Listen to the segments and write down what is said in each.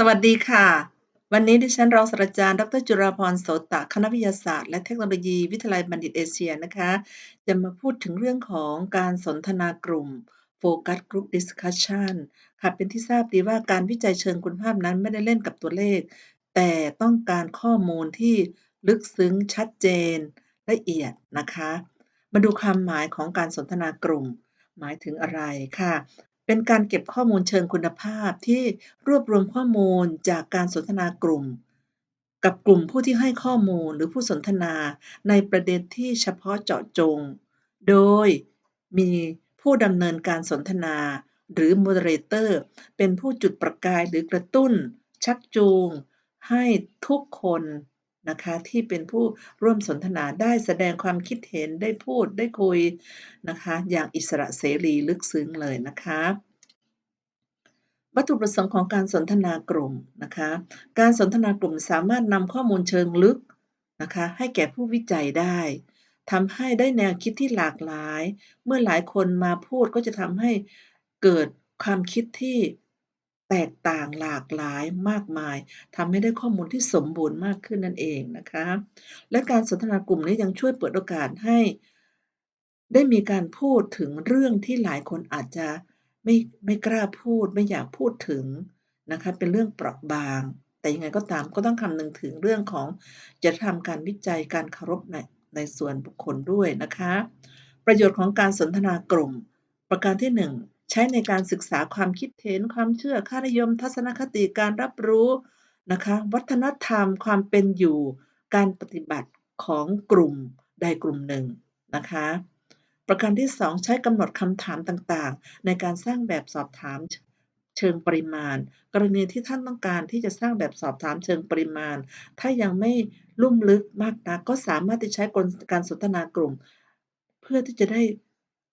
สวัสดีค่ะ วันนี้ดิฉันรองศาสตราจารย์ ดร.จุฬาภรโสตะ คณะวิทยาศาสตร์ และเทคโนโลยีวิทยาลัยบัณฑิตเอเชียนะคะ จะมาพูดถึงเรื่องของการสนทนากลุ่ม Focus Group Discussion ค่ะเป็นที่ทราบดีว่าการวิจัยเชิงคุณภาพนั้นไม่ได้เล่นกับตัวเลข แต่ต้องการข้อมูลที่ลึกซึ้งชัดเจน ละเอียดนะคะ มาดูความหมายของการสนทนากลุ่ม หมายถึงอะไรค่ะ เป็นการเก็บข้อมูลเชิงคุณภาพที่รวบรวมข้อมูลจากการสนทนากลุ่ม กับกลุ่มผู้ที่ให้ข้อมูลหรือผู้สนทนาในประเด็นที่เฉพาะเจาะจง โดยมีผู้ดำเนินการสนทนา หรือ Moderator เป็นผู้จุดประกายหรือกระตุ้น ชักจูง ให้ทุกคน นะคะที่เป็นผู้ร่วมสนทนาได้แสดงความคิดเห็นได้พูดได้คุยนะคะอย่างอิสระเสรีลึกซึ้งเลยนะคะวัตถุประสงค์ของการสนทนากลุ่มนะคะ การสนทนากลุ่มสามารถนำข้อมูลเชิงลึกนะคะให้แก่ผู้วิจัยได้ทำให้ได้แนวคิดที่หลากหลาย เมื่อหลายคนมาพูดก็จะทำให้เกิดความคิดที่ แตกต่างหลากหลายมากมายทำให้ได้ข้อมูลที่สมบูรณ์มากขึ้นนั่นเองนะคะ และการสนทนากลุ่มนี้ยังช่วยเปิดโอกาสให้ ได้มีการพูดถึงเรื่องที่หลายคนอาจจะไม่ไม่กล้าพูดไม่อยากพูดถึงนะคะเป็นเรื่องเปราะบาง แต่ยังไงก็ตามก็ต้องคำนึงถึงเรื่องของจะทำการวิจัยการเคารพในในส่วนบุคคลด้วยนะคะ ประโยชน์ของการสนทนากลุ่ม ประการที่ 1 ใช้ในการศึกษาความคิดเห็นความเชื่อค่านิยม ทัศนคติการรับรู้นะคะวัฒนธรรมความเป็นอยู่ การปฏิบัติของกลุ่มใดกลุ่มหนึ่งนะคะประการที่ 2 ใช้กำหนดคำถามต่างๆ ในการสร้างแบบสอบถามเชิงปริมาณ กรณีที่ท่านต้องการที่จะสร้างแบบสอบถามเชิงปริมาณ ถ้ายังไม่ลุ่มลึกมากนักก็สามารถที่ใช้กลการสนทนากลุ่ม เพื่อที่จะได้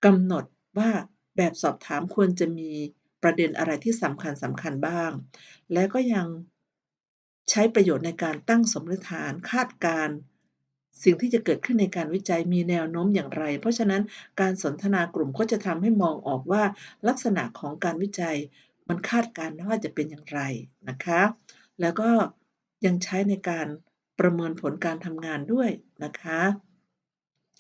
กำหนดว่า แบบสอบถามควรจะมีประเด็นอะไรที่สำคัญสำคัญบ้าง และก็ยังใช้ประโยชน์ในการตั้งสมมติฐานคาดการสิ่งที่จะเกิดขึ้นในการวิจัยมีแนวโน้มอย่างไร เพราะฉะนั้นการสนทนากลุ่มก็จะทำให้มองออกว่าลักษณะของการวิจัยมันคาดการณ์ว่าจะเป็นอย่างไรนะคะ แล้วก็ยังใช้ในการประเมินผลการทำงานด้วยนะคะ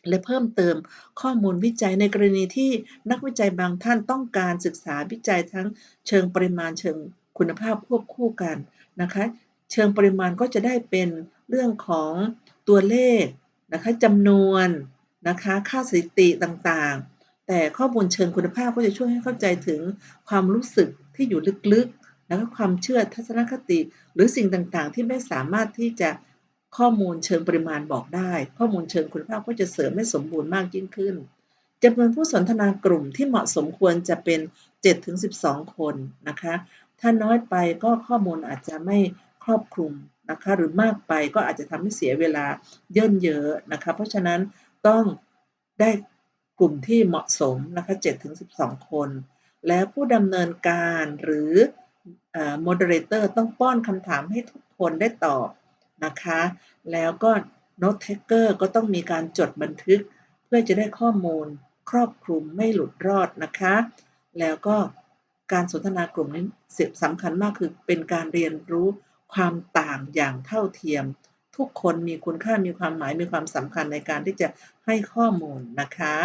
และเพิ่มเติมข้อมูลวิจัยในกรณีที่นักวิจัยบางท่านต้องการศึกษาวิจัยทั้งเชิงปริมาณเชิงคุณภาพควบคู่กันนะคะ เชิงปริมาณก็จะได้เป็นเรื่องของตัวเลขนะคะจำนวนนะคะค่าสถิติต่างๆ แต่ข้อมูลเชิงคุณภาพก็จะช่วยให้เข้าใจถึงความรู้สึกที่อยู่ลึกๆ แล้วก็ความเชื่อทัศนคติ หรือสิ่งต่างๆ ที่ไม่สามารถที่จะ ข้อมูลเชิงปริมาณบอกได้ ข้อมูลเชิงคุณภาพก็จะเสริมให้สมบูรณ์มากยิ่งขึ้นจำนวนผู้สนทนากลุ่มที่เหมาะสมควรจะเป็น 7-12 คนนะคะ ถ้าน้อยไปก็ข้อมูลอาจจะไม่ครอบคลุมนะคะ หรือมากไปก็อาจจะทำให้เสียเวลาเยินเยอะนะคะ เพราะฉะนั้นต้องได้กลุ่มที่เหมาะสมนะคะ 7-12 คน และผู้ดำเนินการหรือ moderator ต้องป้อนคำถามให้ทุกคนได้ตอบ นะคะ แล้วก็ note taker ก็ต้องมีการจดบันทึก เพื่อจะได้ข้อมูลครอบคลุมไม่หลุดรอดนะคะ แล้วก็การสนทนากลุ่มนี้สำคัญมากคือเป็นการเรียนรู้ความต่างอย่างเท่าเทียม ทุกคนมีคุณค่ามีความหมายมีความสำคัญในการที่จะให้ข้อมูลนะคะ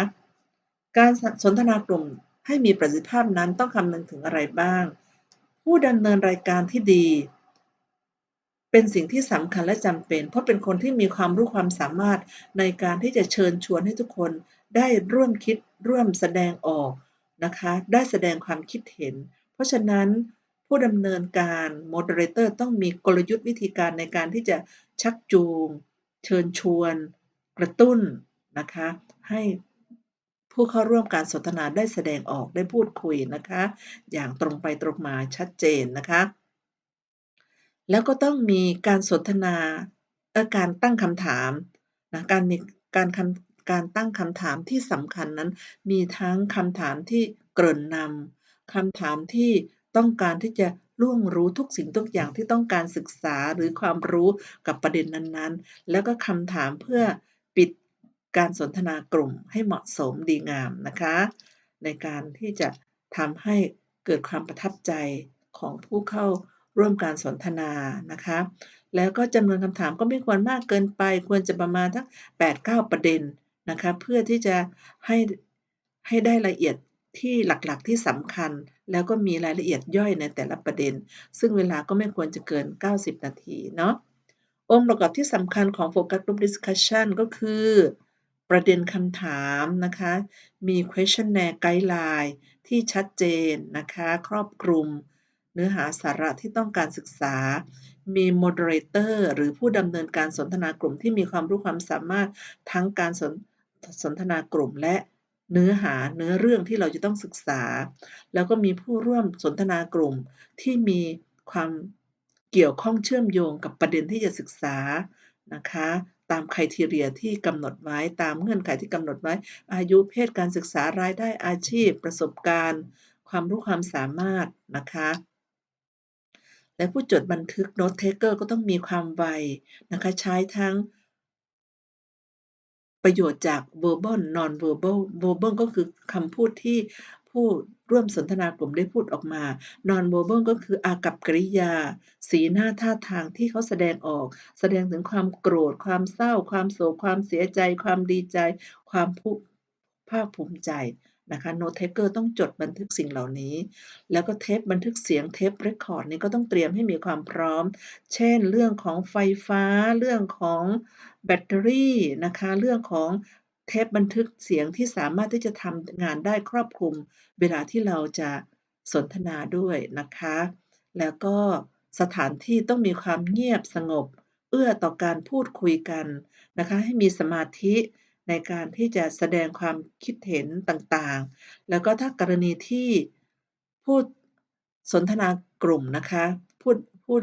การสนทนากลุ่มให้มีประสิทธิภาพนั้นต้องคำนึงถึงอะไรบ้าง ผู้ดำเนินรายการที่ดี เป็นสิ่งที่สำคัญและจำเป็น เพราะเป็นคนที่มีความรู้ความสามารถในการที่จะเชิญชวนให้ทุกคนได้ร่วมคิดร่วมแสดงออกนะคะ ได้แสดงความคิดเห็น เพราะฉะนั้นผู้ดำเนินการ moderator ต้องมีกลยุทธ์วิธีการในการที่จะชักจูง เชิญชวน กระตุ้นนะคะ ให้ผู้เข้าร่วมการสนทนาได้แสดงออกได้พูดคุยนะคะ อย่างตรงไปตรงมาชัดเจนนะคะ แล้วก็ต้องมีการสนทนาเออการตั้งคำถามนะการมีการคำการตั้งคำถามที่สำคัญนั้น มีทั้งคำถามที่เกริ่นนำคำถามที่ต้องการที่จะล่วงรู้ทุกสิ่งทุกอย่างที่ต้องการศึกษาหรือความรู้กับประเด็นนั้นๆ แล้วก็คำถามเพื่อปิดการสนทนากลุ่มให้เหมาะสมดีงามนะคะ ในการที่จะทำให้เกิดความประทับใจของผู้เข้า ร่วมการสนทนานะคะ แล้วก็จำนวนคำถามก็ไม่ควรมากเกินไป ควรจะประมาณสัก8-9 ประเด็นนะคะ เพื่อที่จะให้ให้ได้รายละเอียดที่หลักๆที่สำคัญ แล้วก็มีรายละเอียดย่อยในแต่ละประเด็น ซึ่งเวลาก็ไม่ควรจะเกิน 90 นาทีเนาะองค์ประกอบที่สำคัญของ Focus Group Discussion ก็คือ ประเด็นคำถามนะคะ มี questionnaire guideline ที่ชัดเจนนะคะ ครอบคลุม เนื้อหาสาระที่ต้องการศึกษา มี moderator หรือผู้ดำเนินการสนทนากลุ่มที่มีความรู้ความสามารถทั้งการสนสนทนากลุ่มและเนื้อหาเนื้อเรื่องที่เราจะต้องศึกษา แล้วก็มีผู้ร่วมสนทนากลุ่มที่มีความเกี่ยวข้องเชื่อมโยงกับประเด็นที่จะศึกษานะคะตาม criteria ที่กำหนดไว้ตามเงื่อนไขที่กำหนดไว้ อายุเพศการศึกษารายได้อาชีพ ประสบการณ์ ความรู้ความสามารถนะคะ และผู้จดบันทึก note taker ก็ต้องมีความไวนะคะใช้ทั้งประโยชน์จาก verbal non-verbal verbal ก็คือคำพูดที่ผู้ร่วมสนทนากลุ่มได้พูดออกมา non-verbal ก็คืออากัปกิริยา สีหน้าท่าทางที่เขาแสดงออก แสดงถึงความโกรธ ความเศร้า ความโศก ความเสียใจ ความดีใจ ความ ภาคภูมิใจนะคะ note taker ต้องจดบันทึกสิ่งเหล่านี้ แล้วก็เทปบันทึกเสียง tape record นี่ก็ต้องเตรียมให้มีความพร้อม เช่น เรื่องของไฟฟ้า เรื่องของแบตเตอรี่นะคะ เรื่องของเทปบันทึกเสียงที่สามารถที่จะทำงานได้ครอบคลุม เวลาที่เราจะสนทนาด้วยนะคะ แล้วก็สถานที่ต้องมีความเงียบสงบ เอื้อต่อการพูดคุยกันนะคะ ให้มีสมาธิ ในการที่จะแสดงความคิดเห็นต่างๆ แล้วก็ถ้ากรณีที่ผู้สนทนากลุ่มนะคะผู้ผู้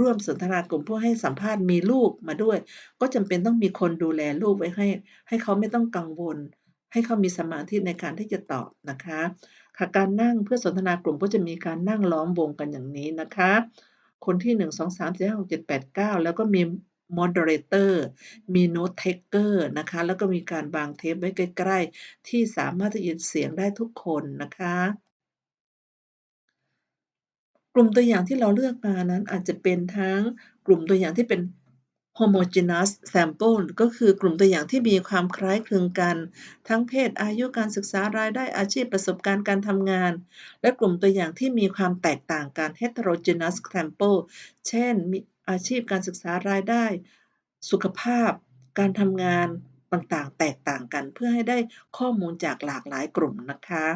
ร่วมสนทนากลุ่มผู้ให้สัมภาษณ์มีลูกมาด้วย ก็จำเป็นต้องมีคนดูแลลูกไว้ให้ ให้เขาไม่ต้องกังวล ให้เขามีสมาธิในการที่จะตอบนะคะค่ะการนั่งเพื่อสนทนากลุ่มก็จะมีการนั่งล้อมวงกันอย่างนี้นะคะ คนที่ 1 2 3 4 5 6 7 8 9 แล้วก็มี moderator มี note taker นะคะ แล้วก็มีการวางเทปไว้ใกล้ๆ ที่สามารถจะยินเสียงได้ทุกคนนะคะ กลุ่มตัวอย่างที่เราเลือกมานั้นอาจจะเป็นทั้งกลุ่มตัวอย่างที่เป็น homogeneous sample ก็คือกลุ่มตัวอย่างที่มีความคล้ายคลึงกัน ทั้งเพศอายุการศึกษารายได้อาชีพประสบการณ์การทำงาน และกลุ่มตัวอย่างที่มีความแตกต่างกัน heterogeneous sample เช่น อาชีพการศึกษารายได้ สุขภาพ การทำงานต่างๆ แตกต่างกันเพื่อให้ได้ข้อมูลจากหลากหลายกลุ่มนะคะ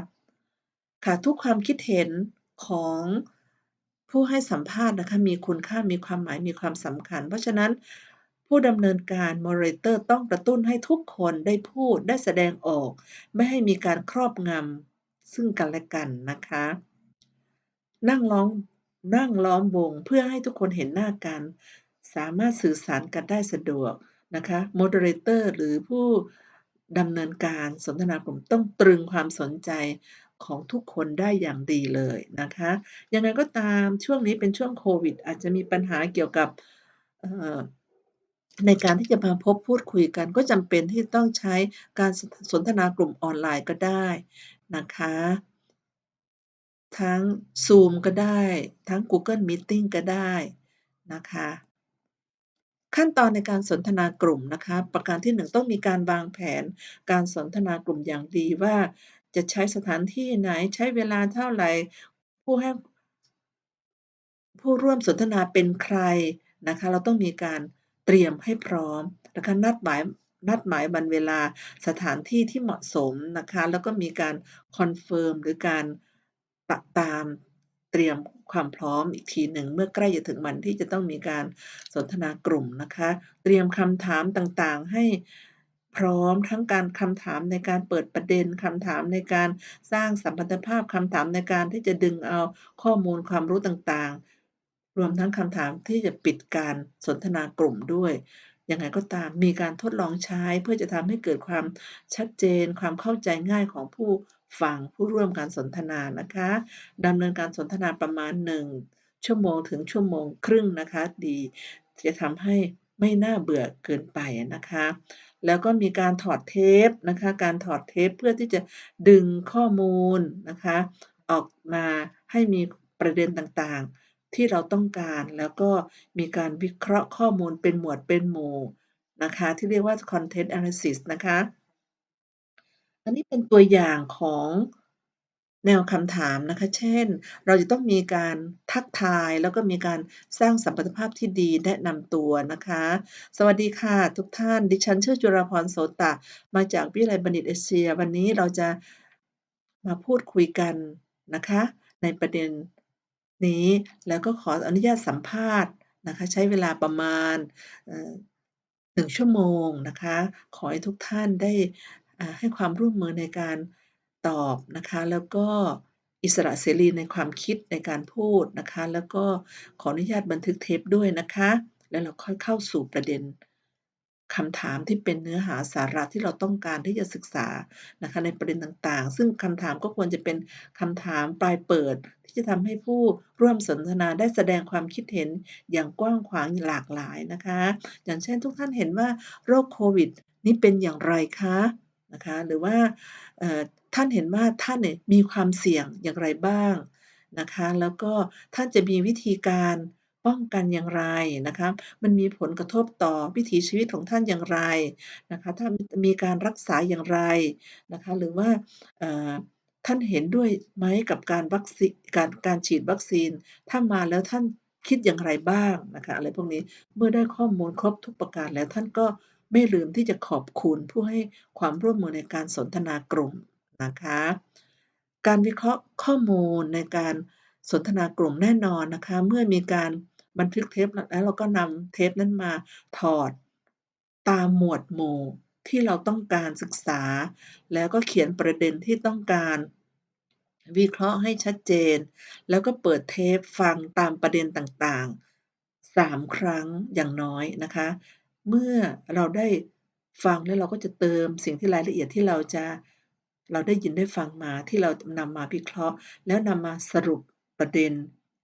ค่ะทุกความคิดเห็นของผู้ให้สัมภาษณ์นะคะมีคุณค่ามีความหมายมีความสำคัญ เพราะฉะนั้นผู้ดำเนินการ moderator ต้องกระตุ้นให้ทุกคนได้พูดได้แสดงออก ไม่ให้มีการครอบงำซึ่งกันและกันนะคะ นั่งล้อม นั่งล้อมวงเพื่อให้ทุกคนเห็นหน้ากัน สามารถสื่อสารกันได้สะดวกนะคะ moderator หรือผู้ดำเนินการสนทนากลุ่มต้องตรึงความสนใจของทุกคนได้อย่างดีเลยนะคะยังไงก็ตามช่วงนี้เป็นช่วงโควิด อาจจะมีปัญหาเกี่ยวกับในการที่จะมาพบพูดคุยกัน ก็จำเป็นที่ต้องใช้การสนทนากลุ่มออนไลน์ก็ได้นะคะ ทั้ง Zoom ก็ได้ ทั้ง Google Meeting ก็ได้นะคะ ขั้นตอนในการสนทนากลุ่มนะคะ ประการที่ 1 ต้องมีการวางแผนการสนทนากลุ่มอย่างดีว่าจะใช้สถานที่ไหนใช้เวลาเท่าไหร่ ผู้ให้ผู้ร่วมสนทนาเป็นใครนะคะ เราต้องมีการเตรียมให้พร้อมนะคะนัดหมายนัดหมายวันเวลาสถานที่ที่เหมาะสมนะคะ แล้วก็มีการคอนเฟิร์มหรือการ ปรับตามเตรียมความพร้อมอีกทีหนึ่งเมื่อใกล้จะถึงวันที่จะต้องมีการสนทนากลุ่มนะคะ เตรียมคำถามต่างๆ ให้พร้อมทั้งการคำถามในการเปิดประเด็นคำถามในการสร้างสัมพันธภาพคำถามในการที่จะดึงเอาข้อมูลความรู้ต่างๆ รวมทั้งคำถามที่จะปิดการสนทนากลุ่มด้วยยังไงก็ตามมีการทดลองใช้เพื่อจะทำให้เกิดความชัดเจนความเข้าใจง่ายของผู้ ฟังผู้ร่วมการสนทนานะคะดำเนินการสนทนาประมาณ 1 ชั่วโมงถึงชั่วโมงครึ่งนะคะ ดี จะทำให้ไม่น่าเบื่อเกินไปนะคะ แล้วก็มีการถอดเทปนะคะ การถอดเทปเพื่อที่จะดึงข้อมูลนะคะ ออกมาให้มีประเด็นต่างๆ ที่เราต้องการ แล้วก็มีการวิเคราะห์ข้อมูลเป็นหมวดเป็นหมู่นะคะ ที่เรียกว่า Content Analysis นะคะ อันนี้เป็นตัวอย่างของแนวคำถามนะคะ เช่น เราจะต้องมีการทักทาย แล้วก็มีการสร้างสัมพันธภาพที่ดีแนะนำตัวนะคะ สวัสดีค่ะทุกท่าน ดิฉันชื่อจุฬาภรโสตะ มาจากวิทยาลัยบัณฑิตเอเชีย วันนี้เราจะมาพูดคุยกันนะคะ ในประเด็นนี้ แล้วก็ขออนุญาตสัมภาษณ์นะคะ ใช้เวลาประมาณเอ่อ1ชั่วโมงนะคะ ขอให้ทุกท่านได้ ให้ความร่วมมือในการตอบนะคะ แล้วก็อิสระเสรีในความคิดในการพูดนะคะ แล้วก็ขออนุญาตบันทึกเทปด้วยนะคะ แล้วเราค่อยเข้าสู่ประเด็นคำถามที่เป็นเนื้อหาสาระที่เราต้องการที่จะศึกษานะคะในประเด็นต่างๆ ซึ่งคำถามก็ควรจะเป็นคำถามปลายเปิด ที่จะทำให้ผู้ร่วมสนทนาได้แสดงความคิดเห็นอย่างกว้างขวางหลากหลายนะคะ อย่างเช่นทุกท่านเห็นว่าโรคโควิด นี้เป็นอย่างไรคะ นะคะหรือว่าท่านเห็นว่าท่านเนี่ยมีความเสี่ยงอย่างไรบ้างนะคะแล้วก็ท่านจะมีวิธีการป้องกันอย่างไรนะคะมันมีผลกระทบต่อวิถีชีวิตของท่านอย่างไรนะคะท่ามีการรักษาอย่างไรนะคะหรือว่าท่านเห็นด้วยไหมกับการวัคซีการการฉีดวัคซีน ถ้ามาแล้วท่านคิดอย่างไรบ้างนะคะอะไรพวกนี้เมื่อได้ข้อมูลครบทุกประการแล้วท่านก็ ไม่ลืมที่จะขอบคุณผู้ให้ความร่วมมือในการสนทนากลุ่มนะคะ การวิเคราะห์ข้อมูลในการสนทนากลุ่มแน่นอนนะคะ เมื่อมีการบันทึกเทปแล้วเราก็นำเทปนั้นมาถอดตามหมวดหมู่ที่เราต้องการศึกษา แล้วก็เขียนประเด็นที่ต้องการวิเคราะห์ให้ชัดเจน แล้วก็เปิดเทปฟังตามประเด็นต่างๆ 3 ครั้งอย่างน้อยนะคะ เมื่อเราได้ฟังแล้วเราก็จะเติมสิ่งที่รายละเอียดที่เราจะเราได้ยินได้ฟังมาที่เรานำมาวิเคราะห์ แล้วนำมาสรุปประเด็น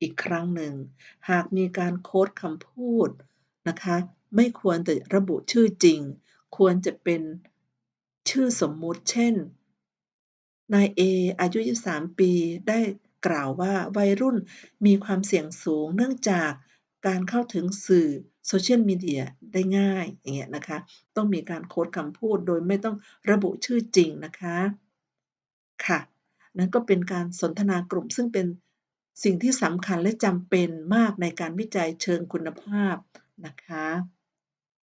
อีกครั้งหนึ่ง หากมีการโค้ดคำพูดนะคะ ไม่ควรแต่ระบุชื่อจริง ควรจะเป็นชื่อสมมุติ เช่น นายเออายุ 23 ปีได้กล่าวว่าวัยรุ่นมีความเสี่ยงสูงเนื่องจากการเข้าถึงสื่อ โซเชียลมีเดียได้ง่ายอย่างเงี้ยนะคะ ต้องมีการโค้ดคำพูดโดยไม่ต้องระบุชื่อจริงนะคะ ค่ะ นั่นก็เป็นการสนทนากลุ่มซึ่งเป็นสิ่งที่สำคัญและจำเป็นมากในการวิจัยเชิงคุณภาพนะคะ